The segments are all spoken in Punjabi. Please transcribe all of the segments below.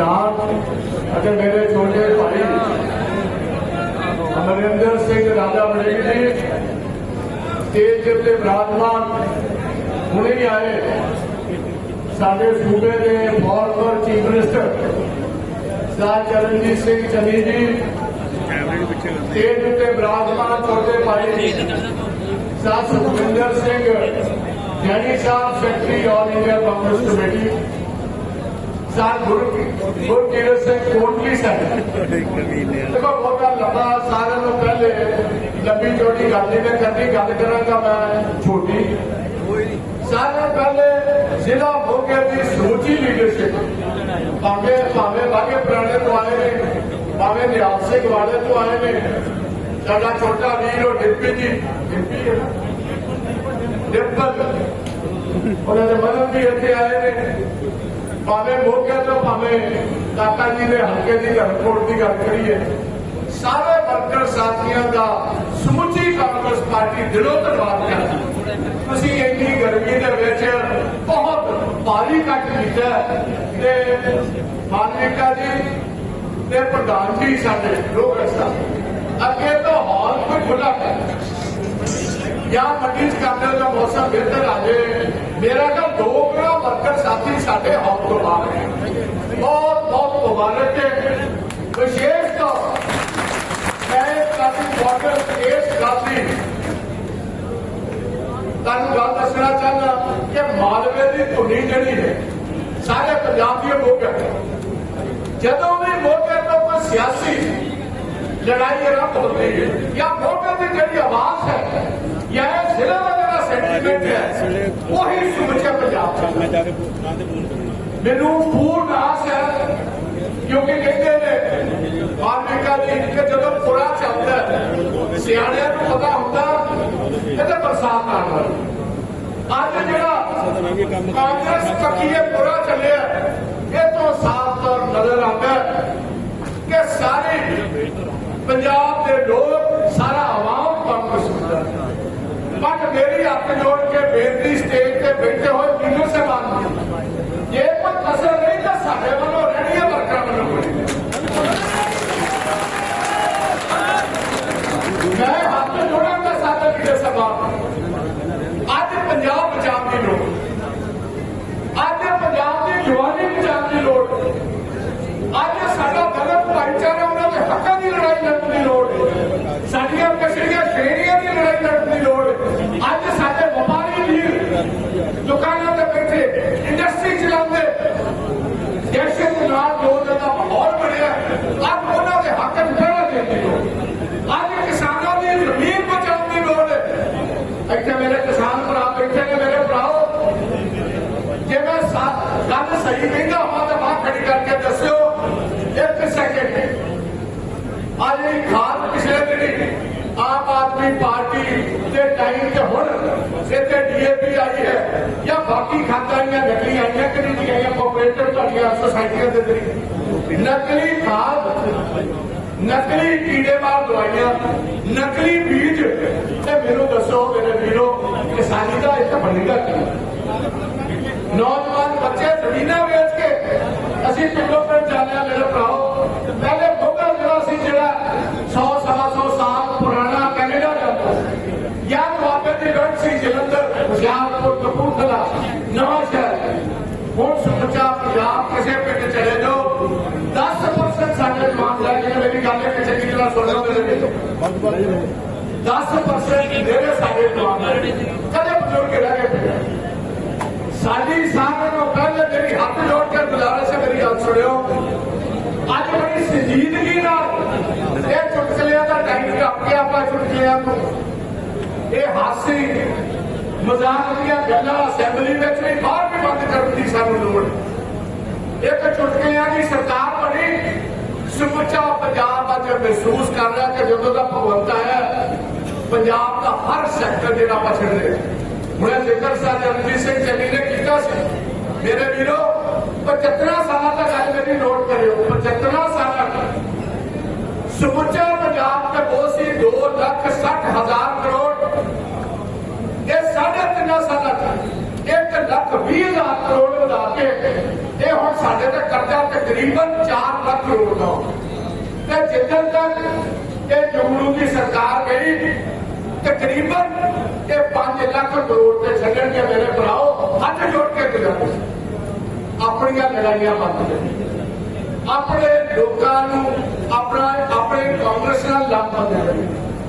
ਪ੍ਰਧਾਨ ਅਤੇ ਮੇਰੇ ਛੋਟੇ ਭਾਈ ਅਮਰਿੰਦਰ ਸਿੰਘ ਰਾਜਾ ਵੜਿੰਗ ਜੀ ਸਟੇਜ ਦੇ ਉੱਤੇ ਵਿਰਾਜਮਾਨ ਹੁਣੇ ਹੀ ਆਏ। ਸਾਡੇ ਸੂਬੇ ਦੇ former chief minister Sardar Charanjit Singh Channi ji. Stage ਉੱਤੇ ਵਿਰਾਜਮਾਨ ਛੋਟੇ ਭਾਈ Sardar Sukhwinder Singh, Jaini Sahib secretary all India Congress committee. Sir ਗੁਰੂ ਗੁਰਕੀਰਤ ਸਿੰਘ ਕੋਟਲੀ ਸਾਹਿਬ ਦੇਖੋ, ਬਹੁਤਾ ਲੰਬਾ, ਸਾਰਿਆਂ ਨੂੰ ਪਹਿਲੇ ਲੰਬੀ ਚੌੜੀ ਗੱਲ ਨਹੀਂ ਮੈਂ ਕਰਨੀ ਗੱਲ ਕਰਾਂਗਾ, ਮੈਂ ਛੋਟੀ। ਸਾਰਿਆਂ ਪਹਿਲੇ ਜ਼ਿਲ੍ਹਾ ਮੋਗੇ ਦੀ ਸਮੁੱਚੀ ਲੀਡਰਸ਼ਿਪ ਭਾਵੇਂ ਭਾਵੇਂ ਬਾਗੇ ਪੁਰਾਣੇ ਤੋਂ ਆਏ ਨੇ, ਭਾਵੇਂ ਨਿਹਾਲ ਸਿੰਘ ਵਾਲੇ ਤੋਂ ਆਏ ਨੇ, ਸਾਡਾ ਛੋਟਾ ਵੀਰ ਉਹ ਡਿੱਪੀ ਜੀ, ਡਿੱਪੀ ਹੈ ਡਿੱਪਲ। ਉਹਨਾਂ ਦੇ ਮਦਨ ਵੀ ਇੱਥੇ ਆਏ ਨੇ। ਭਾਵੇਂ ਮੋਗੇ ਤੋਂ ਭਾਵੇਂ ਕਾਕਾ ਜੀ ਦੇ ਹਲਕੇ ਦੀ ਧਰਮਕੋਟ ਦੀ ਗੱਲ ਕਰੀਏ, ਸਾਰੇ ਵਰਕਰ ਸਾਥੀਆਂ ਦਾ ਸਮੁੱਚੀ ਕਾਂਗਰਸ ਪਾਰਟੀ ਦਿਲੋਂ ਧੰਨਵਾਦ ਕਰਦੀ ਤੁਸੀਂ ਇੰਨੀ ਗਰਮੀ ਦੇ ਵਿੱਚ ਬਹੁਤ ਭਾਰੀ ਕੱਟ ਕੀਤਾ ਤੇ ਮਾਨਵਿਕਾ ਜੀ ਤੇ ਪ੍ਰਧਾਨ ਜੀ ਸਾਡੇ ਲੋਕ ਸਾਹਿਬ ਅੱਗੇ ਤੋਂ ਹਾਲ ਕੋਈ ਖੁੱਲਾ ਕਰ ਜਾਂ ਮੰਡੀ ਚ ਕਰਦੇ ਦਾ ਮੌਸਮ ਬਿਹਤਰ ਆ ਜੇ ਮੇਰਾ ਕੱਲ ਦੋ ਗਰਾ ਵਰਕਰ ਸਾਥੀ ਸਾਡੇ ਹੱਥ ਤੋਂ ਬਾਹਰ ਹੈ ਬਹੁਤ ਬਹੁਤ ਮੁਬਾਰਕ ਹੈ ਵਿਸ਼ੇਸ਼ ਤੌਰ ਮੈਂ ਕਾਫੀ ਵਾਟਰ ਇਸ ਗੱਲ ਤੁਹਾਨੂੰ ਗੱਲ ਦੱਸਣਾ ਚਾਹੁੰਦਾ ਕਿ ਮਾਲਵੇ ਦੀ ਧੁਨੀ ਜਿਹੜੀ ਹੈ, ਸਾਰੇ ਪੰਜਾਬ ਦੀ ਮੋਗਾ ਜਦੋਂ ਵੀ ਮੋਗੇ ਤੋਂ ਕੋਈ ਸਿਆਸੀ ਲੜਾਈ ਆਰੰਭ ਹੁੰਦੀ ਹੈ ਜਾਂ ਮੋਗੇ ਦੀ ਜਿਹੜੀ ਆਵਾਜ਼ ਹੈ ਜਾਂ ਇਹ ਜ਼ਿਲ੍ਹਾ ਦਾ ਜਿਹੜਾ ਸੈਂਟੀਮੈਂਟ ਹੈ ਉਹੀ ਸਮੁੱਚੇ ਪੰਜਾਬ ਦਾ। ਮੈਂ ਜਾ ਕੇ ਨਾਂ ਤੇ ਫੋਨ ਕਰੂੰਗਾ ਮੈਨੂੰ ਪੂਰਨ ਆਸ ਹੈ ਕਿਉਂਕਿ ਕਹਿੰਦੇ ਨੇ ਮਾਨਵਿਕਾ ਜੀ ਕਿ ਜਦੋਂ ਪੁਰਾ ਚੱਲਦਾ ਸਿਆਣਿਆਂ ਨੂੰ ਪਤਾ ਹੁੰਦਾ ਇਹਦੇ ਬਰਸਾਤ ਆਉਣ ਵਾਲੀ। ਅੱਜ ਜਿਹੜਾ ਕਾਂਗਰਸ ਪੱਕੀਏ ਪੁਰਾ ਚੱਲਿਆ ਇਹ ਤੋਂ ਸਾਫ਼ ਤੌਰ ਨਜ਼ਰ ਆਉਂਦਾ ਕਿ ਸਾਰੇ ਪੰਜਾਬ ਦੇ ਲੋਕ ਸਾਰਾ ਆਵਾਮ ਕਾਂਗਰਸ ਹੁੰਦਾ ਬਟ ਮੇਰੀ ਹੱਥ ਜੋੜ ਕੇ ਬੇਨਤੀ ਸਟੇਜ ਤੇ ਬੈਠੇ ਹੋਏ ਵੀਡੀਓ ਸਾਹਿਬਾਨ ਨੂੰ ਜੇ ਕੋਈ ਕਸਰ ਨਹੀਂ ਤਾਂ ਸਾਡੇ ਵੱਲੋਂ ਰਹਿਣੀ ਹੈ ਵਰਕਰਾਂ ਵੱਲੋਂ ਮੈਂ ਹੱਥ ਜੋੜਾਂਗਾ ਸਾਡੇ ਵੀਡੀਓ ਸਾਹਿਬਾਨ ਅੱਜ ਪੰਜਾਬ ਬਚਾਉਣ ਦੀ ਲੋੜ ਅੱਜ ਪੰਜਾਬ ਦੀ ਜਵਾਨੀ ਬਚਾਉਣ ਦੀ ਲੋੜ ਅੱਜ ਸਾਡਾ ਦਲਿਤ ਭਾਈਚਾਰਾ ਉਹਨਾਂ ਦੇ ਹੱਕਾਂ ਦੀ ਲੜਾਈ ਲੜਨ ਦੀ ਲੋੜ ਹੈ ਸਾਡੀਆਂ ਕਸ਼ਰੀਆਂ ਸ਼੍ਰੇਣੀਆਂ ਦੀ ਲੜਾਈ ਲੜਨ ਦੀ ਲੋੜ ਹੈ ਅੱਜ ਸਾਡੇ ਵਪਾਰੀ ਵੀਰ ਦੁਕਾਨਾਂ ਤੇ ਬੈਠੇ ਇੰਡਸਟਰੀ ਚਲਾਉਂਦੇ। ਦੇਸ਼ੇ ਨਾਲ ਲੋਕ ਦਾ ਮਾਹੌਲ ਬਣਿਆ। ਅੱਜ ਉਹਨਾਂ ਦੇ ਹੱਕ ਨੂੰ ਪਹਿਰਾ ਦੇਣ ਦੀ ਅੱਜ ਕਿਸਾਨਾਂ ਦੀ ਜ਼ਮੀਨ ਬਚਾਉਣ ਦੀ ਲੋੜ ਹੈ। ਇੱਥੇ ਮੇਰੇ ਕਿਸਾਨ ਭਰਾ ਬੈਠੇ ਨੇ, ਮੇਰੇ ਭਰਾਓ। ਜੇ ਮੈਂ ਗੱਲ ਸਹੀ ਕਹਿੰਦਾ ਹਾਂ ਤਾਂ ਬਾਹਰ ਖੜੀ ਕਰਕੇ ਦੱਸਿਓ। ਇੱਕ ਸੈਕਿੰਡ ਅੱਜ ਇਹ ਖਾਦ ਪਿਛਲੇ ਦਿਨੀ ਆਮ ਆਦਮੀ ਪਾਰਟੀ ਦੇ ਟਾਈਮ ਤੇ ਹੁਣ ਇੱਥੇ ਡੀਏਪੀ ਆਈ ਹੈ ਜਾਂ ਬਾਕੀ ਖਾਦਾਂ ਆਈਆਂ, ਨਕਲੀ ਆਈਆਂ ਕਿ ਨਹੀਂ ਆਈਆਂ ਕੋਆਪਰੇਟਿਵ ਤੁਹਾਡੀਆਂ ਸੁਸਾਇਟੀਆਂ ਦੇ ਜ਼ਰੀਏ ਨਕਲੀ ਖਾਦ, ਨਕਲੀ ਕੀੜੇਮਾਰ ਦਵਾਈਆਂ, ਨਕਲੀ ਬੀਜ। ਤੇ ਮੈਨੂੰ ਦੱਸੋ, ਮੇਰੇ ਵੀਰੋ, ਕਿਸਾਨੀ ਦਾ ਇੱਕ ਬਣੇਗਾ ਕੀ? ਨੌਜਵਾਨ ਬੱਚੇ ਜ਼ਮੀਨਾਂ ਵੇਚ ਕੇ ਅਸੀਂ ਪਿੰਡੋਂ ਪਿੰਡ ਚੱਲਿਆ ਮੇਰੇ ਭਰਾਓ ਪਹਿਲੇ ਮੋਗਾ ਜਿਹੜਾ ਸੀ ਜਿਹੜਾ 100 ਸਵਾ 100 ਸਾਲ ਪੁਰਾਣਾ ਕੈਨੇਡਾ ਜਾਂਦਾ ਸੀ ਜਾਂ ਦੁਆਬੇ ਦੀ ਗੜ ਸੀ ਜਲੰਧਰ ਹੁਸ਼ਿਆਰਪੁਰ ਕਪੂਰਥਲਾ ਨਵਾਂ ਸ਼ਹਿਰ ਹੁਣ ਸਮੁੱਚਾ ਪੰਜਾਬ ਕਿਸੇ ਪਿੰਡ ਚਲੇ ਜਾਓ। 10% ਸਾਡੇ ਜਵਾਨ ਲੈ ਕੇ ਮੇਰੀ ਗੱਲ ਇੱਕ ਚੰਗੀ ਤਰ੍ਹਾਂ ਸੁਣ ਲਓ ਮੇਰੇ ਵੀਰੋ 10% ਮੇਰੇ ਸਾਡੇ ਜਵਾਨ ਕਦੇ ਬਜ਼ੁਰਗ ਰਹਿ ਗਏ ਸਾਡੀ ਸਾਰਿਆਂ ਨੂੰ ਪਹਿਲੇ ਮੇਰੀ ਹੱਥ ਜੋੜ ਕੇ ਗੁਜ਼ਾਰਿਸ਼ ਹੈ ਮੇਰੀ ਗੱਲ ਸੁਣਿਓ। ਅੱਜ ਬੜੀ ਸੰਜੀਦਗੀ ਨਾਲ ਇਹ ਚੁਟਕਲਿਆਂ ਦਾ ਟਾਈਮ ਟੱਪ ਕੇ ਆਪਾਂ ਚੁਟਕਲਿਆਂ ਨੂੰ। ਇਹ ਹਾਸੀ ਮਜ਼ਾਕ ਦੀਆਂ ਗੱਲਾਂ ਅਸੈਂਬਲੀ ਵਿੱਚ ਵੀ ਬਾਹਰ ਵੀ ਬੰਦ ਕਰਨ ਦੀ ਸਾਨੂੰ ਲੋੜ। ਇੱਕ ਚੁਟਕਲਿਆਂ ਦੀ ਸਰਕਾਰ ਬਣੀ ਸਮੁੱਚਾ ਪੰਜਾਬ ਅੱਜ ਮਹਿਸੂਸ ਕਰ ਰਿਹਾ ਕਿ ਜਦੋਂ ਦਾ ਭਗਵੰਤ ਆਇਆ, ਪੰਜਾਬ ਦਾ ਹਰ ਸੈਕਟਰ ਜਿਹੜਾ ਪਛੜ ਰਿਹਾ। ਹੁਣੇ ਜ਼ਿਕਰ ਸਾਹਿਬ, ਰਣਜੀਤ ਸਿੰਘ ਚੰਨੀ ਨੇ ਕੀਤਾ ਸੀ। ਮੇਰੇ ਵੀਰੋ 75 ਸਾਲਾਂ ਦਾ ਗੱਲ ਮੇਰੀ ਨੋਟ ਕਰਿਓ 75 ਸਾਲਾਂ ਤੱਕ। ਸਮੁੱਚਾ ਪੰਜਾਬ ਤੇ ਬਹੁਤ ਸੀ 2 ਲੱਖ 60 ਹਜ਼ਾਰ ਕਰੋੜ 50 ਸਾਲਾਂ ਚ 1 ਲੱਖ 20 ਹਜ਼ਾਰ ਕਰੋੜ ਵਧਾ ਕੇ ਇਹ ਹੁਣ ਸਾਡੇ ਤੇ ਕਰਜ਼ਾ ਤਕਰੀਬਨ 4 ਲੱਖ ਕਰੋੜ ਦਾ। ਤੇ ਜਿੱਦਨ ਤੱਕ ਇਹ ਜੁਗਲੂ ਦੀ ਸਰਕਾਰ ਗਈ ਤਕਰੀਬਨ ਇਹ 5 ਲੱਖ ਕਰੋੜ ਤੇ ਛੱਡਣ ਕੇ ਮੇਰੇ ਭਰਾਓ, ਹੱਥ ਜੋੜ ਕੇ ਗੁਜ਼ਾਰੋ ਆਪਣੀਆਂ ਲੜਾਈਆਂ ਬੰਦ ਕਰੋ ਆਪਣੇ ਲੋਕਾਂ ਨੂੰ ਆਪਣਾ ਆਪਣੇ ਕਾਂਗਰਸ ਨਾਲ ਲਾਭ ਬੰਦ ਕਰੋ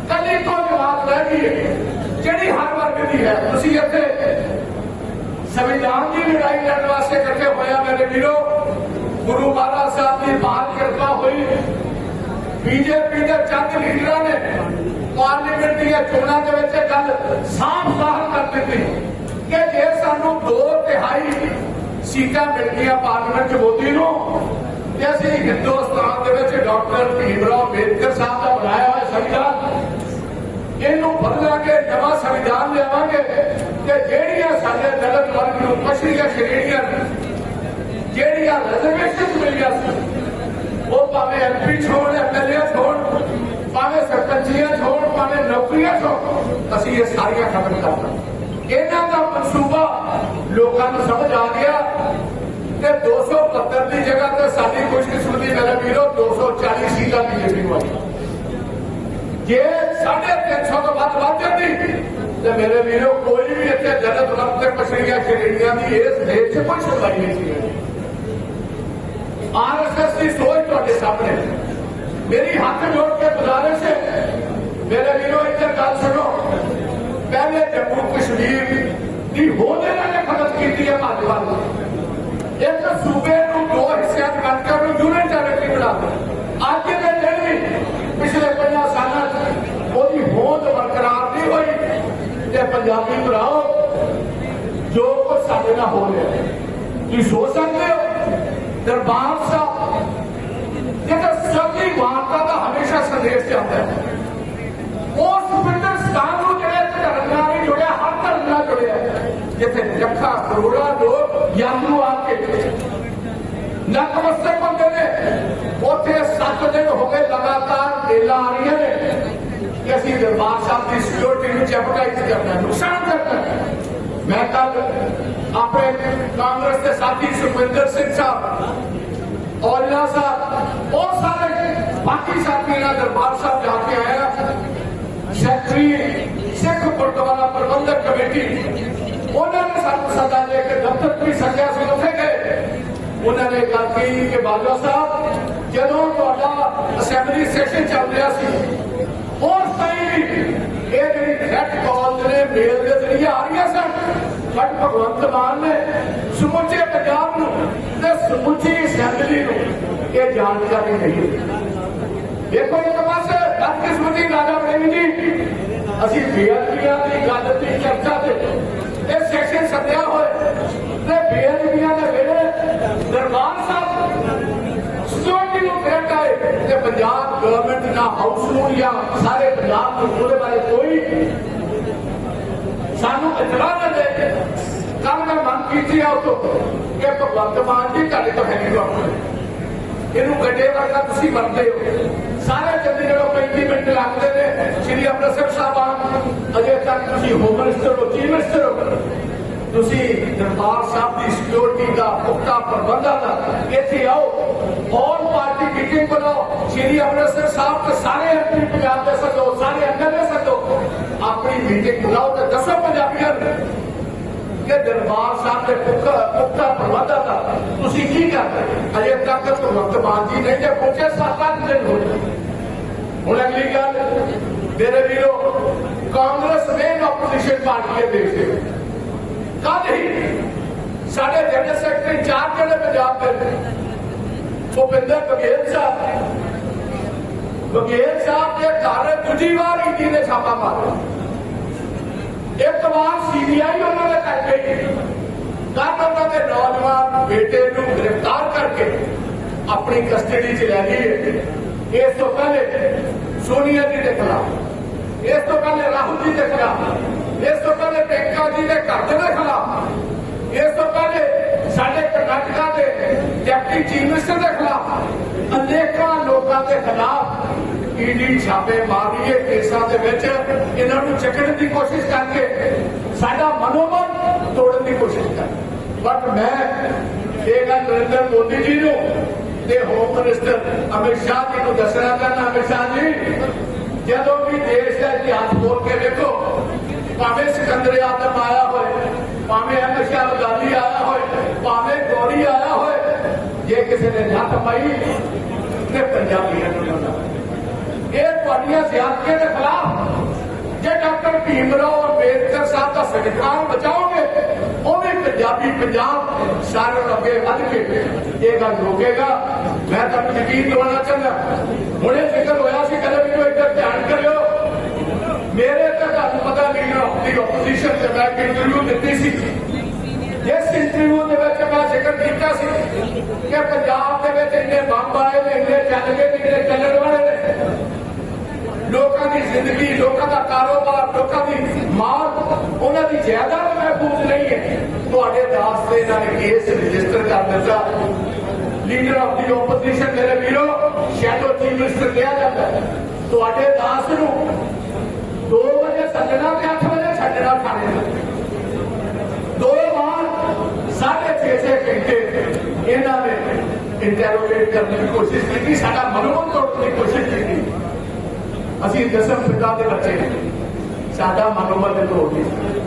ਕੱਲੀ ਕੋਈ ਬਾਤ ਨਹੀਂ ਜਿਹੜੀ ਹਰ ਵਰਗ ਦੀ ਹੈ, ਤੁਸੀਂ ਇੱਥੇ ਸੰਵਿਧਾਨ ਦੀ ਲੜਾਈ ਲੜਨ ਵਾਸਤੇ ਇਕੱਠੇ ਹੋਇਆ ਮੇਰੇ ਵੀਰੋ। ਗੁਰੂ ਮਹਾਰਾਜ ਸਾਹਿਬ ਦੀ ਮਹਾਨ ਕਿਰਪਾ ਹੋਈ। ਬੀਜੇਪੀ ਦੇ ਚੰਦ ਲੀਡਰਾਂ ਨੇ ਪਾਰਲੀਮੈਂਟ ਦੀਆਂ ਚੋਣਾਂ ਦੇ ਵਿੱਚ ਇਹ ਗੱਲ ਸਾਫ਼ ਜ਼ਾਹਰ ਕਰ ਦਿੱਤੀ ਕਿ ਜੇ ਸਾਨੂੰ ਦੋ ਤਿਹਾਈ ਸੀਟਾਂ ਮਿਲ ਗਈਆਂ ਪਾਰਲੀਮੈਂਟ 'ਚ ਮੋਦੀ ਨੂੰ, ਤੇ ਅਸੀਂ ਹਿੰਦੁਸਤਾਨ ਦੇ ਵਿੱਚ ਡਾਕਟਰ ਭੀਮਰਾਓ ਅੰਬੇਦਕਰ ਸਾਹਿਬ ਦਾ ਬਣਾਇਆ ਹੋਇਆ ਸੰਵਿਧਾਨ ਇਹਨੂੰ ਬਦਲਾ ਕੇ ਨਵਾਂ ਸੰਵਿਧਾਨ ਲਿਆਵਾਂਗੇ ਕਿ ਜਿਹੜੀਆਂ ਸਾਡੇ ਦਲਿਤ ਵਰਗ ਨੂੰ ਪਛੜੀਆਂ ਸ਼੍ਰੇਣੀਆਂ ਨੇ, ਜਿਹੜੀਆਂ ਰਿਜ਼ਰਵੇਸ਼ਨ ਮਿਲੀਆਂ ਸੀ ਉਹ ਭਾਵੇਂ ਐਮਪੀ ਛੋੜ ਐਮਐਲਏ ਛੋੜ ਭਾਵੇਂ ਸਰਪੰਚੀਆਂ ਛੋੜ ਭਾਵੇਂ ਨੌਕਰੀਆਂ ਛੋੜ ਅਸੀਂ ਇਹ ਸਾਰੀਆਂ ਖਤਮ ਕਰਨਾ ਇਹਨਾਂ ਦਾ ਮਨਸੂਬਾ ਲੋਕਾਂ ਨੂੰ ਸਮਝ ਆ ਗਿਆ ਤੇ 272 ਦੀ ਜਗ੍ਹਾ ਤੇ ਸਾਡੀ ਖੁਸ਼ਕਿਸਮਤੀ ਮੇਰੇ ਵੀਰੋ 240 ਸੀਟਾਂ ਬੀਜੇਪੀ ਨੂੰ ਆਈ ਜੇ ਸਾਢੇ ਤਿੰਨ ਸੌ ਤੋਂ ਵੱਧ ਵੱਧ ਜਾਂਦੀ, ਤੇ ਮੇਰੇ ਵੀਰੋ, ਕੋਈ ਵੀ ਇੱਥੇ ਜਨਤ ਵਰਤ ਤੇ ਪਛੜੀਆਂ ਸ਼੍ਰੇਣੀਆਂ ਦੀ ਇਸ ਦੇਸ਼ 'ਚ ਕੋਈ ਸੁਣਵਾਈ ਨਹੀਂ ਸੀ। ਆਰਐਸਐਸ ਦੀ ਸੋਚ ਤੁਹਾਡੇ ਸਾਹਮਣੇ। ਮੇਰੀ ਹੱਥ ਜੋੜ ਕੇ ਗੁਜ਼ਾਰਿਸ਼ ਹੈ। ਮੇਰੇ ਵੀਰੋ ਇੱਧਰ ਗੱਲ ਸੁਣੋ। ਪਹਿਲੇ ਜੰਮੂ ਕਸ਼ਮੀਰ ਦੀ ਹੋਂਦ ਇਹਨਾਂ ਨੇ ਖਤਮ ਕੀਤੀ ਹੈ ਭਾਜਪਾ ਨੇ ਇੱਕ ਸੂਬੇ ਨੂੰ ਦੋ ਹਿੱਸਿਆਂ 'ਚ ਵੰਡ ਕੇ ਉਹਨੂੰ ਯੂਨਿਟ ਟੈਰੀਟਰੀ ਬਣਾ ਦਿੱਤਾ। ਅੱਜ ਦੇ ਦਿਨ ਵੀ ਪਿਛਲੇ 50 ਸਾਲਾਂ 'ਚ ਉਹਦੀ ਹੋਂਦ ਬਰਕਰਾਰ ਨਹੀਂ ਹੋਈ ਤੇ ਪੰਜਾਬੀ ਭਰਾਓ ਜੋ ਕੁਝ ਸਾਡੇ ਨਾਲ ਹੋ ਰਿਹਾ ਤੁਸੀਂ ਸੋਚ ਸਕਦੇ ਹੋ, ਦਰਬਾਰ ਸਾਹਿਬ ਜਿਹੜਾ ਸਭੀ ਵਾਰਤਾ ਦਾ ਹਮੇਸ਼ਾ ਸੰਦੇਸ਼ ਜਾਂਦਾ ਹੈ। ਉਸ ਪਿੰਡਰ ਸਥਾਨ ਨੂੰ ਜਿਹੜੇ ਧਰਮ ਨਾਲ ਨਹੀਂ ਜੁੜਿਆ, ਹਰ ਧਰਮ ਨਾਲ ਜੁੜਿਆ ਜਿੱਥੇ ਲੱਖਾਂ, ਕਰੋੜਾਂ ਲੋਕ ਯਾਤਰੂ ਆ ਕੇ ਨਤਮਸਤਕ ਹੁੰਦੇ ਨੇ, ਉੱਥੇ 7 ਦਿਨ ਹੋ ਗਏ ਲਗਾਤਾਰ ਮੇਲਾ ਆ ਰਹੀਆਂ ਨੇ। ਕਿ ਅਸੀਂ ਦਰਬਾਰ ਸਾਹਿਬ ਦੀ ਸਿਕਿਉਰਿਟੀ ਨੂੰ ਜੈਪਟਾਈਜ਼ ਕਰਨਾ ਨੁਕਸਾਨ ਕਰਨਾ ਮੈਂ ਕੱਲ ਆਪਣੇ ਕਾਂਗਰਸ ਦੇ ਸਾਥੀ ਸੁਖਵਿੰਦਰ ਸਿੰਘ ਸਾਹਿਬ ਔਜਲਾ ਸਾਹਿਬ ਉਹ ਸਾਰੇ ਬਾਕੀ ਸਾਥੀਆਂ ਨਾਲ ਦਰਬਾਰ ਸਾਹਿਬ ਜਾ ਕੇ ਆਇਆ ਸੈਕਟਰੀ, ਸਿੱਖ ਗੁਰਦੁਆਰਾ ਪ੍ਰਬੰਧਕ ਕਮੇਟੀ, ਉਹਨਾਂ ਨੇ ਸਾਨੂੰ ਸੱਦਾ ਲੈ ਕੇ ਦਫ਼ਤਰ ਵੀ ਸੱਦਿਆ ਸੀ, ਉੱਥੇ ਗਏ। ਉਹਨਾਂ ਨੇ ਗੱਲ ਕੀਤੀ ਕਿ ਬਾਜਵਾ ਸਾਹਿਬ, ਜਦੋਂ ਤੁਹਾਡਾ ਅਸੈਂਬਲੀ ਸੈਸ਼ਨ ਚੱਲ ਰਿਹਾ ਸੀ ਉਸ ਟਾਈਮ ਵੀ ਇਹ ਜਿਹੜੀ ਥ੍ਰੈਟ ਕਾਲ ਨੇ ਮੇਲ ਦੇ ਜ਼ਰੀਏ ਆ ਰਹੀਆਂ ਸਨ ਬਟ ਭਗਵੰਤ ਮਾਨ ਨੇ ਸਮੁੱਚੇ ਪੰਜਾਬ ਨੂੰ ਤੇ ਸਮੁੱਚੀ ਅਸੈਂਬਲੀ ਨੂੰ ਇਹ ਜਾਣਕਾਰੀ ਨਹੀਂ ਦੇਖੋ ਇੱਕ ਪਾਸੇ ਬਦਕਿਸਮਤੀ ਰਾਜਾ ਪ੍ਰੇਮੀ ਜੀ, ਅਸੀਂ ਬੇਅਦਬੀਆਂ ਦੀ ਗੱਲ ਤੇ ਚਰਚਾ ਤੇ ਇਹ ਸੈਕਸ਼ਨ ਸੱਦਿਆ ਹੋਏ ਤੇ ਬੇਅਦਬੀਆਂ ਦੇ ਵੇਲੇ ਦਰਬਾਰ ਥ੍ਰੈਟ ਪੰਜਾਬ ਗਵਰਨਮੈਂਟ ਨਾ ਹਾਊਸ ਨੂੰ ਜਾਂ ਸਾਰੇ ਪੰਜਾਬ ਨੂੰ ਉਹਦੇ ਬਾਰੇ ਕੋਈ, ਸਾਨੂੰ ਇਤਲਾਹ ਨਾ ਦੇ। ਕੱਲ ਮੈਂ ਮੰਗ ਕੀਤੀ ਆ ਉਤੋਂ ਕਿ ਭਗਵੰਤ ਮਾਨ ਜੀ ਤੁਹਾਡੇ ਤੋਂ ਹੈ ਡਾਕਟਰ ਇਹਨੂੰ ਗੱਡੇ ਵਰਗਾ ਤੁਸੀਂ ਵਰਤੇ ਹੋ। ਸਾਰੇ ਚੰਡੀਗੜ੍ਹੋਂ 35 ਮਿੰਟ ਲੱਗਦੇ ਨੇ। ਸ਼੍ਰੀ ਅੰਮ੍ਰਿਤਸਰ ਸਾਹਿਬ ਅਜੇ ਤੱਕ ਤੁਸੀਂ ਹੋਮ ਮਿਨਿਸਟਰ ਹੋ ਚੀਫ ਮਿਨਿਸਟਰ ਹੋ। ਤੁਸੀਂ ਦਰਬਾਰ ਸਾਹਿਬ ਦੀ ਸਿਕਿਉਰਿਟੀ ਦਾ ਪੁਖਤਾ ਪ੍ਰਬੰਧਾਂ ਦਾ ਇੱਥੇ ਆਓ। ਔਰ ਪਾਰਟੀ ਮੀਟਿੰਗ ਬਣਾਓ। ਸ਼੍ਰੀ ਅੰਮ੍ਰਿਤਸਰ ਸਾਹਿਬ ਤੇ ਸਾਰੇ ਐਮਪੀ ਪੰਜਾਬ ਦੇ ਸੱਦੋ ਸਾਰੇ ਐਮਐਲਏ ਸੱਦੋ ਆਪਣੀ ਮੀਟਿੰਗ ਬੁਲਾਓ ਤੇ ਦੱਸੋ ਪੰਜਾਬੀਆਂ ਨੂੰ ਕਿ ਦਰਬਾਰ ਸਾਹਿਬ ਦੇ ਪੁਖਤਾ ਪੁਖਤਾ ਪ੍ਰਬੰਧਾਂ ਦਾ ਤੁਸੀਂ ਕੀ ਕਰਦੇ? ਅਜੇ ਤੱਕ ਭਗਵੰਤ ਮਾਨ ਜੀ ਨਹੀਂ ਜੇ ਪਹੁੰਚੇ ਸੱਤ ਅੱਠ ਦਿਨ ਹੋ ਗਏ। ਹੁਣ ਅਗਲੀ ਗੱਲ, ਮੇਰੇ ਵੀਰੋ, ਕਾਂਗਰਸ ਮੇਨ ਆਪੋਜੀਸ਼ਨ ਪਾਰਟੀ ਹੈ ਦੇਸ਼ ਦੇ ਵਿੱਚ। ਕੱਲ ਹੀ ਸਾਡੇ ਜਨਰਲ ਸੈਕਟਰੀ ਚਾਰ ਜਿਹੜੇ ਪੰਜਾਬ ਦੇ ਨੇ, ਭੁਪਿੰਦਰ ਬਘੇਲ ਸਾਹਿਬ ਬਘੇਲ ਸਾਹਿਬ ਦੇ ਘਰ ਦੂਜੀ ਵਾਰ ਈਡੀ ਨੇ ਛਾਪਾ ਮਾਰਿਆ ਇੱਕ ਵਾਰ ਸੀਬੀਆਈ ਉਹਨਾਂ ਦੇ ਘਰ ਗਈ ਕੱਲ ਉਹਨਾਂ ਦੇ ਨੌਜਵਾਨ ਬੇਟੇ ਨੂੰ ਗ੍ਰਿਫਤਾਰ ਕਰਕੇ ਆਪਣੀ ਕਸਟਡੀ 'ਚ ਲੈ ਗਈ ਹੈ। ਇਸ ਤੋਂ ਪਹਿਲੇ ਸੋਨੀਆ ਜੀ ਦੇ ਖਿਲਾਫ ਇਸ ਤੋਂ ਪਹਿਲੇ ਰਾਹੁਲ ਜੀ ਦੇ ਖਿਲਾਫ ਇਸ ਤੋਂ ਪਹਿਲੇ ਟੈਂਕਾ ਜੀ ਦੇ ਘਰ ਦੇ ਖਿਲਾਫ। ਇਸ ਤੋਂ ਪਹਿਲੇ ਸਾਡੇ ਕਰਨਾਟਕਾ ਦੇ ਡਿਪਟੀ ਚੀਫ ਮਿਨਿਸਟਰ ਦੇ ਖਿਲਾਫ ਅਨੇਕਾਂ ਲੋਕਾਂ ਦੇ ਖਿਲਾਫ ਈਡੀ ਛਾਪੇ ਮਾਰੀਏ ਕੇਸਾਂ ਦੇ ਵਿੱਚ। ਇਹਨਾਂ ਨੂੰ ਚੱਕਣ ਦੀ ਕੋਸ਼ਿਸ਼ ਕਰਕੇ ਸਾਡਾ ਮਨੋਬਲ ਤੋੜਨ ਦੀ ਕੋਸ਼ਿਸ਼ ਕਰ ਬਟ ਮੈਂ ਇਹ ਗੱਲ ਨਰਿੰਦਰ ਮੋਦੀ ਜੀ ਨੂੰ ਤੇ ਹੋਮ ਮਿਨਿਸਟਰ ਅਮਿਤ ਸ਼ਾਹ ਜੀ ਨੂੰ ਦੱਸਣਾ ਚਾਹੁੰਦਾ, ਅਮਿਤ ਸ਼ਾਹ ਜੀ, ਜਦੋਂ ਵੀ ਦੇਸ਼ ਦਾ ਇਤਿਹਾਸ ਬੋਲ ਕੇ ਦੇਖੋ ਭਾਵੇਂ ਸਿਕੰਦਰ ਆਦਮ ਆਇਆ ਹੋਏ, ਭਾਵੇਂ ਅਹਿਮਦ ਸ਼ਾਹ ਅਬਦਾਲੀ ਆਇਆ ਹੋਏ, ਭਾਵੇਂ ਗੋਰੀ ਆਇਆ ਹੋਏ, ਜੇ ਕਿਸੇ ਨੇ ਨੱਥ ਪਾਈ ਤੇ ਪੰਜਾਬੀਆਂ ਨੂੰ ਲਾਉਣਾ ਇਹ ਤੁਹਾਡੀਆਂ ਜ਼ਿਆਦਤੀਆਂ ਦੇ ਖਿਲਾਫ ਜੇ ਡਾਕਟਰ ਭੀਮ ਰਾਓ ਅੰਬੇਦਕਰ ਸਾਹਿਬ ਦਾ ਸੰਵਿਧਾਨ ਬਚਾਓਗੇ, ਉਹ ਵੀ ਪੰਜਾਬੀ ਪੰਜਾਬ ਸਾਰਿਆਂ ਨੂੰ ਅੱਗੇ ਵੱਧ ਕੇ ਇਹ ਗੱਲ ਰੋਕੇਗਾ। ਮੈਂ ਤੁਹਾਨੂੰ ਯਕੀਨ ਦਿਵਾਉਣਾ ਚਾਹੁੰਦਾ, ਹੁਣੇ ਫਿਕਰ ਹੋਇਆ ਸੀ, ਕਦੇ ਮੈਨੂੰ ਇੱਧਰ ਧਿਆਨ ਕਰਿਓ ਮੇਰੇ ਤਾਂ ਤੁਹਾਨੂੰ ਪਤਾ ਲੀਡਰ ਆਫ ਦੀ ਆਪੋਜੀਸ਼ਨ ਤੇ ਮੈਂ ਇੰਟਰਵਿਊ ਦਿੱਤੀ ਸੀ ਜਿਸ ਇੰਟਰਵਿਊ ਦੇ ਵਿੱਚ ਮੈਂ ਜ਼ਿਕਰ ਕੀਤਾ ਸੀ ਕਿ ਪੰਜਾਬ ਦੇ ਵਿੱਚ ਇੰਨੇ ਬੰਬ ਆਏ ਨੇ ਇੰਨੇ ਚੱਲ ਗਏ ਨੇ ਇੰਨੇ ਚੱਲਣ ਵਾਲੇ ਨੇ ਲੋਕਾਂ ਦੀ ਜ਼ਿੰਦਗੀ ਲੋਕਾਂ ਦਾ ਕਾਰੋਬਾਰ ਲੋਕਾਂ ਦੀ ਮਾਲ ਉਹਨਾਂ ਦੀ ਜਾਇਦਾਦ ਮਹਿਫੂਜ਼ ਨਹੀਂ ਹੈ ਤੁਹਾਡੇ ਦਾਸ ਤੇ ਇਹਨਾਂ ਨੇ ਕੇਸ ਰਜਿਸਟਰ ਕਰ ਦਿੱਤਾ ਲੀਡਰ ਆਫ ਦੀ ਆਪੋਜੀਸ਼ਨ ਮੇਰੇ ਵੀਰੋ ਸ਼ੈਡੋ ਚੀਫ ਮਿਨਿਸਟਰ ਕਿਹਾ ਜਾਂਦਾ ਹੈ। ਤੁਹਾਡੇ ਦਾਸ ਨੂੰ 2 ਵਜੇ ਸੱਜਣਾ ਤੇ 8 ਵਜੇ ਖਾਣੇ ਦੋ ਵਾਰ ਸਾਢੇ ਛੇ ਘੰਟੇ ਇਹਨਾਂ ਨੇ ਇੰਟਰੋਗੇਟ ਕਰਨ ਦੀ ਕੋਸ਼ਿਸ਼ ਕੀਤੀ, ਸਾਡਾ ਮਨੋਬਲ ਤੋੜਨ ਦੀ ਕੋਸ਼ਿਸ਼ ਕੀਤੀ। ਅਸੀਂ ਦਸਮ ਪਿਤਾ ਦੇ ਬੱਚੇ ਹਾਂ। ਸਾਡਾ ਮਨੋਬਲ ਨੇ ਤੋੜ ਦਿੱਤਾ।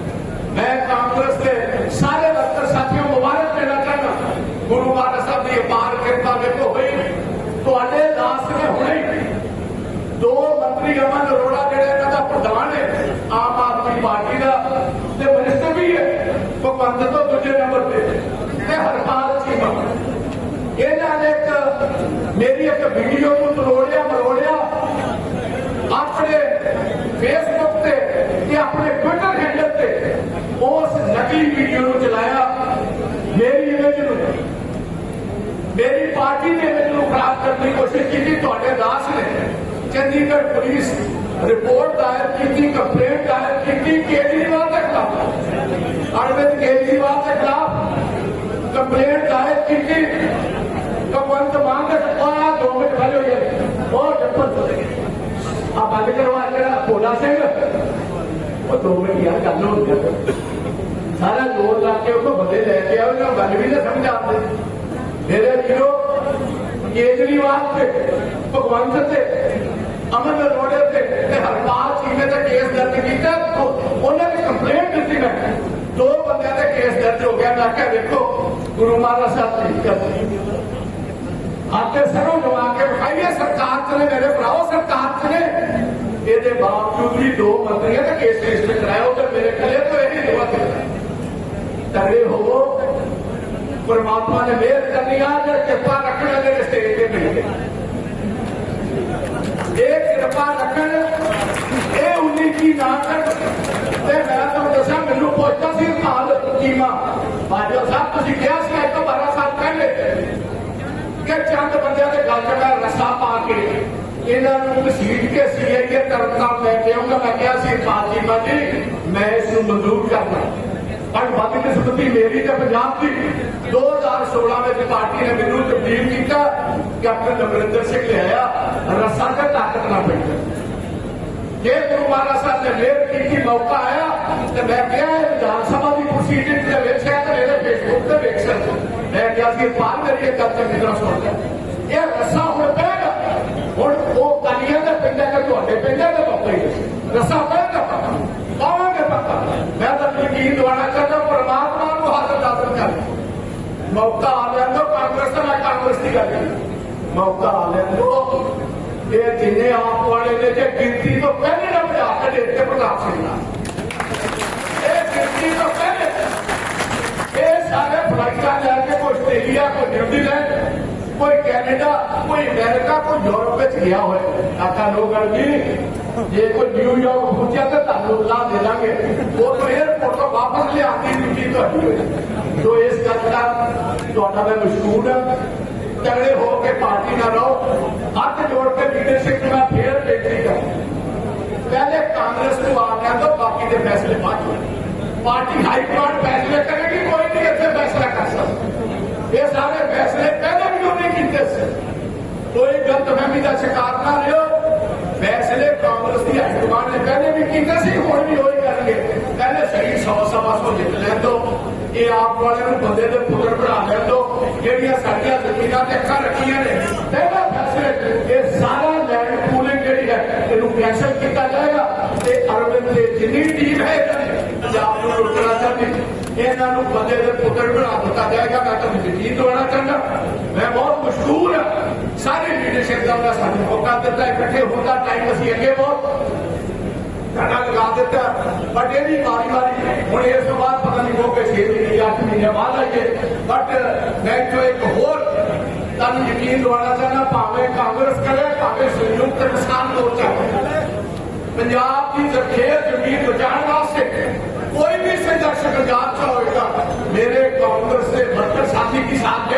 ਮੈਂ ਕਾਂਗਰਸ ਦੇ ਸਾਰੇ ਵਰਕਰ ਸਾਥੀਆਂ ਮੁਬਾਰਕ ਦੇਣਾ ਚਾਹੁੰਦਾ ਗੁਰੂ ਮਹਾਰਾਜ ਸਾਹਿਬ ਦੀ ਅਪਾਰ ਕਿਰਪਾ ਵੇਖੋ ਹੋਈ ਤੁਹਾਡੇ ਦਾਸ ਨੇ ਹੁਣੇ ਦੋ ਮੰਤਰੀ ਅਮਨ ਅਰੋੜਾ ਜਿਹੜੇ ਇਹਨਾਂ ਦਾ ਪ੍ਰਧਾਨ ਹੈ ਆਮ ਆਦਮੀ ਪਾਰਟੀ ਦਾ ਤੇ ਮਿਨਿਸਟਰ ਵੀ ਹੈ ਭਗਵੰਤ ਤੋਂ ਦੂਜੇ ਨੰਬਰ ਤੇ ਤੇ ਹਰਪਾਲ ਚੀਮਾ ਇਹਨਾਂ ਨੇ ਇੱਕ ਮੇਰੀ ਇੱਕ ਵੀਡੀਓ ਨੂੰ ਤਰੋੜਿਆ ਮਰੋੜਿਆ ਆਪਣੇ ਫੇਸਬੁੱਕ ਤੇ ਤੇ ਆਪਣੇ ਟਵਿੱਟਰ ਹੈਂਡਲ ਤੇ ਉਸ ਨਕਲੀ ਵੀਡੀਓ ਨੂੰ ਚਲਾਇਆ ਮੇਰੀ ਇਮੇਜ ਨੂੰ ਮੇਰੀ ਪਾਰਟੀ ਨੇ ਮੈਨੂੰ ਖਰਾਬ ਕਰਨ ਦੀ ਕੋਸ਼ਿਸ਼ ਕੀਤੀ ਤੁਹਾਡੇ ਦਾਸ ਨੇ ਚੰਡੀਗੜ੍ਹ ਪੁਲਿਸ ਰਿਪੋਰਟ ਦਾਇਰ ਕੀਤੀ ਕੰਪਲੇਂਟ ਦਾਇਰ ਕੀਤੀ ਕੇਜਰੀਵਾਲ ਦੇ ਖਿਲਾਫ ਅਰਵਿੰਦ ਕੇਜਰੀਵਾਲ ਦੇ ਖਿਲਾਫ ਕੰਪਲੇਂਟ ਦਾਇਰ ਕੀਤੀ ਭਗਵੰਤ ਮਾਨ ਦੇ ਕੋਲ ਦੋ ਮਿੰਟ ਖੜੇ ਹੋਏ ਉਹ ਜੱਪਰ ਆ ਬੰਦ ਕਰਵਾ ਜਿਹੜਾ ਭੋਲਾ ਸਿੰਘ ਉਹ ਦੋ ਮਿੰਟ ਯਾਰ ਗੱਲ ਹੋ ਗਿਆ ਸਾਰਾ ਜ਼ੋਰ ਲਾ ਕੇ ਉਹ ਬੰਦੇ ਲੈ ਕੇ ਆਓ ਨਾ ਗੱਲ ਵੀ ਨਾ ਸਮਝ ਆਉਂਦੇ ਮੇਰੇ ਵੀਰੋ ਕੇਜਰੀਵਾਲ ਤੇ ਭਗਵੰਤ ਤੇ ਅਮਨ ਅਰੋੜੇ ਤੇ ਤੇ ਹਰਪਾਲ ਚੀਮੇ ਤੇ ਕੇਸ ਦਰਜ ਕੀਤਾ ਉਹ- ਉਹਨਾਂ ਨੇ ਕੰਪਲੇਂਟ ਦਿੱਤੀ ਮੈਂ ਦੋ ਬੰਦਿਆਂ ਤੇ ਕੇਸ ਗੁਰੂ ਮਹਾਰਾਜ ਸਾਹਿਬ ਦੀ ਕਰਦੀ ਆਤੇ ਸਰੋਂ ਲਵਾ ਕੇ ਵਿਖਾਈਏ, ਸਰਕਾਰ ਚ ਨੇ ਮੇਰੇ ਭਰਾਓ, ਸਰਕਾਰ ਚ ਨੇ। ਇਹਦੇ ਬਾਵਜੂਦ ਵੀ ਦੋ ਮੰਤਰੀਆਂ ਤੇ ਕੇਸ ਰਜਿਸਟਰ ਕਰਾਇਆ, ਉਧਰ ਮੇਰੇ ਖਲੇ ਤੋਂ ਇਹੀ ਦੁਆ ਤੇ ਤਗੜੇ ਹੋਵੋ। ਪਰਮਾਤਮਾ ਨੇ ਮਿਹਰ ਕਰਨੀ ਆ ਜੇ ਕਿਰਪਾ ਰੱਖਣ ਦੇ ਸਟੇਜ ਤੇ ਮਿਲ ਗਏ ਇਹ ਕਿਰਪਾ ਰੱਖਣ, ਇਹ ਉਨੀ ਕੀ ਨਾ ਕਰ ਤੇ ਮੈਂ ਤੁਹਾਨੂੰ ਦੱਸਾਂ, ਮੈਨੂੰ ਪੁੱਛਦਾ ਸੀ ਹਾਲ ਕੀਮਾ। ਬਾਜੋ ਸਾਹਿਬ, ਤੁਸੀਂ ਕਿਹਾ ਸੀ ਅੱਜ ਤੋਂ 12 ਸਾਲ ਪਹਿਲੇ ਕਿ ਚੰਦ ਬੰਦਿਆਂ ਦੇ ਗੱਲ 'ਚ ਮੈਂ ਰਸਾ ਪਾ ਕੇ ਇਹਨਾਂ ਨੂੰ ਘਸੀਟ ਕੇ ਸੀਆਈਏ ਤਰਨਤਾਰਨ ਲੈ ਕੇ ਆਉਂਗਾ ਮੈਂ ਕਿਹਾ ਸੀ ਫਾਤਿਮਾ ਜੀ ਮੈਂ ਇਸ ਨੂੰ ਮਨਜ਼ੂਰ ਕਰਦਾ ਪਰ ਵੱਧ ਮੇਰੀ ਤੇ ਪੰਜਾਬ ਦੀ 2016 ਵਿੱਚ ਪਾਰਟੀ ਨੇ ਮੈਨੂੰ ਤਬਦੀਲ ਕੀਤਾ, ਕੈਪਟਨ ਅਮਰਿੰਦਰ ਸਿੰਘ ਲਿਆਇਆ ਰਸਾ ਤੇ ਤਾਕਤ ਨਾ ਪਈ। ਜੇ ਗੁਰੂ ਮਹਾਰਾਜ ਸਾਹਿਬ ਨੇ ਮਿਹਰ ਕੀਤੀ, ਮੌਕਾ ਆਇਆ, ਤੇ ਮੈਂ ਕਿਹਾ ਵਿਧਾਨ ਸਭਾ ਦੀ ਪ੍ਰੋਸੀਡਿੰਗ ਦੇ ਵਿੱਚ ਫੇਸਬੁੱਕ ਤੇ ਵੇਖ ਸਕਦੇ ਹੋ। ਮੈਂ ਕਿਹਾ ਸੀ ਬਾਹਰ ਮੇਰੀ ਇਹ ਗੱਲ ਚੰਗੀ ਤਰ੍ਹਾਂ ਸੁਣ ਲੈ ਇਹ ਰਸਾ ਹੁਣ ਪੈਗਾ ਹੁਣ ਉਹ ਕਾਲੀਆਂ ਦੇ ਪਿੰਡਾਂ ਦੇ ਤੁਹਾਡੇ ਪਿੰਡਾਂ ਦੇ ਪੱਪਾ ਹੀ ਰਸਾ ਪੈਗਾ ਪਾਵਾਂਗੇ ਪੱਕਾ ਮੈਂ ਤਾਂ ਯਕੀਨ ਦਿਵਾਣਾ ਚਾਹੁੰਦਾ ਪਰਮਾਤਮਾ ਨੂੰ ਹੱਥ ਦਾਤਰ ਕਰ ਮੌਕਾ ਆ ਲੈਂਦੋ ਕਾਂਗਰਸ ਦਾ ਮੈਂ ਕਾਂਗਰਸ ਦੀ ਗੱਲ ਨਹੀਂ ਮੌਕਾ ਆ ਲੈਂਦੋ ਇਹ ਜਿੰਨੇ ਆਪ ਵਾਲੇ ਨੇ, ਜੇ ਗਿਣਤੀ ਤੋਂ ਪਹਿਲੇ ਨਾ ਭਜਾ ਨਿਊਜ਼ੀਲੈਂਡ ਕੋਈ ਕੈਨੇਡਾ, ਕੋਈ ਅਮਰੀਕਾ, ਕੋਈ ਯੂਰਪ ਵਿੱਚ ਗਿਆ ਹੋਇਆ। ਆਕਾ ਲੋਕਾਂ ਜੀ ਜੇ ਕੋਈ ਨਿਊਯਾਰਕ ਪਹੁੰਚਿਆ ਤਾਂ ਤੁਹਾਨੂੰ ਲਾ ਦੇ ਦਾਂਗੇ। ਉਹ ਤੋਂ 에어ਪੋਰਟ ਤੋਂ ਵਾਪਸ ਲਿਆਉਣ ਦੀ ਡਿਊਟੀ ਤੁਹਾਡੀ। ਹੋਈ ਸੋ ਇਸ ਗੱਲ ਦਾ ਤੁਹਾਡਾ ਮੈਂ ਮਸ਼ਹੂਰ ਹਾਂ। ਤਗੜੇ ਹੋ ਕੇ ਪਾਰਟੀ ਨਾਲ ਰਹੋ। ਹੱਥ ਜੋੜ ਕੇ ਲੀਡਰਸ਼ਿਪ ਨੂੰ ਮੈਂ ਫੇਰ ਬੇਨਤੀ ਕਰਾਂ ਪਹਿਲੇ ਕਾਂਗਰਸ ਨੂੰ ਆ ਗਿਆ ਤਾਂ ਬਾਕੀ ਦੇ ਫੈਸਲੇ ਬਾਅਦ ਪਾਰਟੀ ਹਾਈ ਕਮਾਂਡ ਫੈਸਲੇ ਕਰੇ ਸਕਦਾ ਇਹ ਸਾਰੇ ਫੈਸਲੇ ਪਹਿਲੇ ਵੀ ਹੋ ਕੋਈ ਗਲਤਫਹਿਮੀ ਦਾ ਸ਼ਿਕਾਰ ਨਾ ਲਿਓ। ਫੈਸਲੇ ਕਾਂਗਰਸ ਦੀ ਹਾਈਕਮਾਂਡ ਨੇ ਪਹਿਲੇ ਵੀ ਕੀਤੇ ਸੀ, ਹੁਣ ਵੀ ਹੋਈ ਕਰਨਗੇ। ਕਹਿੰਦੇ ਸਹੀ ਸੌ ਸਵਾ ਸੌ ਜਿੱਤ ਲੈਣ ਦੋ। ਇਹ ਆਪ ਵਾਲਿਆਂ ਨੂੰ ਬੰਦੇ ਦੇ ਪੁੱਤਰ ਬਣਾ ਲੈਣ ਦੋ, ਜਿਹੜੀਆਂ ਸਾਡੀਆਂ ਜ਼ਮੀਨਾਂ ਤੇ ਅੱਖਾਂ ਰੱਖੀਆਂ ਨੇ। ਪਹਿਲਾ ਫੈਸਲੇ, ਇਹ ਸਾਰਾ ਲੈਂਡ ਪੂਲਿੰਗ ਜਿਹੜੀ ਹੈ, ਇਹਨੂੰ ਕੈਂਸਲ ਕੀਤਾ ਜਾਏਗਾ। ਤੇ ਅਰਵਿੰਦ ਦੇ ਜਿੰਨੀ ਟੀਮ ਹੈ ਪੰਜਾਬ ਨੂੰ ਲੁੱਟਣਾ ਚਾਹੁੰਦੀ। ਇਹਨਾਂ ਨੂੰ ਬੰਦੇ ਦੇ ਪੁੱਤਰ ਬਣਾ ਦਿੱਤਾ ਜਾਏਗਾ, ਮੈਂ ਤੁਹਾਨੂੰ ਯਕੀਨ ਦਿਵਾਉਣਾ ਚਾਹੁੰਦਾ। ਮੈਂ ਬਹੁਤ ਮਸ਼ਹੂਰ ਹਾਂ। ਸਾਰੇ ਲੀਡਰਸ਼ਿਪ ਦਾ ਮੈਂ ਸਾਨੂੰ ਮੌਕਾ ਦਿੱਤਾ, ਇਕੱਠੇ ਹੋਣ ਦਾ ਟਾਈਮ ਅਸੀਂ ਅੱਗੇ ਬਹੁਤ ਘਟਾ ਲਗਾ ਦਿੱਤਾ। ਬਟ ਇਹ ਵੀ ਵਾਰੀ ਵਾਰੀ ਹੁਣ ਇਸ ਤੋਂ ਬਾਅਦ ਪਤਾ ਨਹੀਂ ਹੋਵੇ 6 ਮਹੀਨੇ ਜਾਂ 8 ਮਹੀਨੇ ਬਾਅਦ ਆਈਏ। ਬਟ ਮੈਂ ਜੋ ਇੱਕ ਹੋਰ ਤੁਹਾਨੂੰ ਯਕੀਨ ਦਿਵਾਉਣਾ ਚਾਹੁੰਦਾ, ਭਾਵੇਂ ਕਾਂਗਰਸ ਕਰੇ, ਭਾਵੇਂ ਸੰਯੁਕਤ ਕਿਸਾਨ ਮੋਰਚਾ ਕਰੇ। ਪੰਜਾਬ ਦੀ ਜ਼ਖੀਰ ਜ਼ਮੀਨ ਬਚਾਉਣ ਵਾਸਤੇ ਕੋਈ ਵੀ ਸੰਘਰਸ਼ ਪੰਜਾਬ ਚ ਹੋਏਗਾ, ਮੇਰੇ ਕਾਂਗਰਸ ਦੇ ਵਰਕਰ, ਸਾਥੀ ਕੇ ਸਾਥ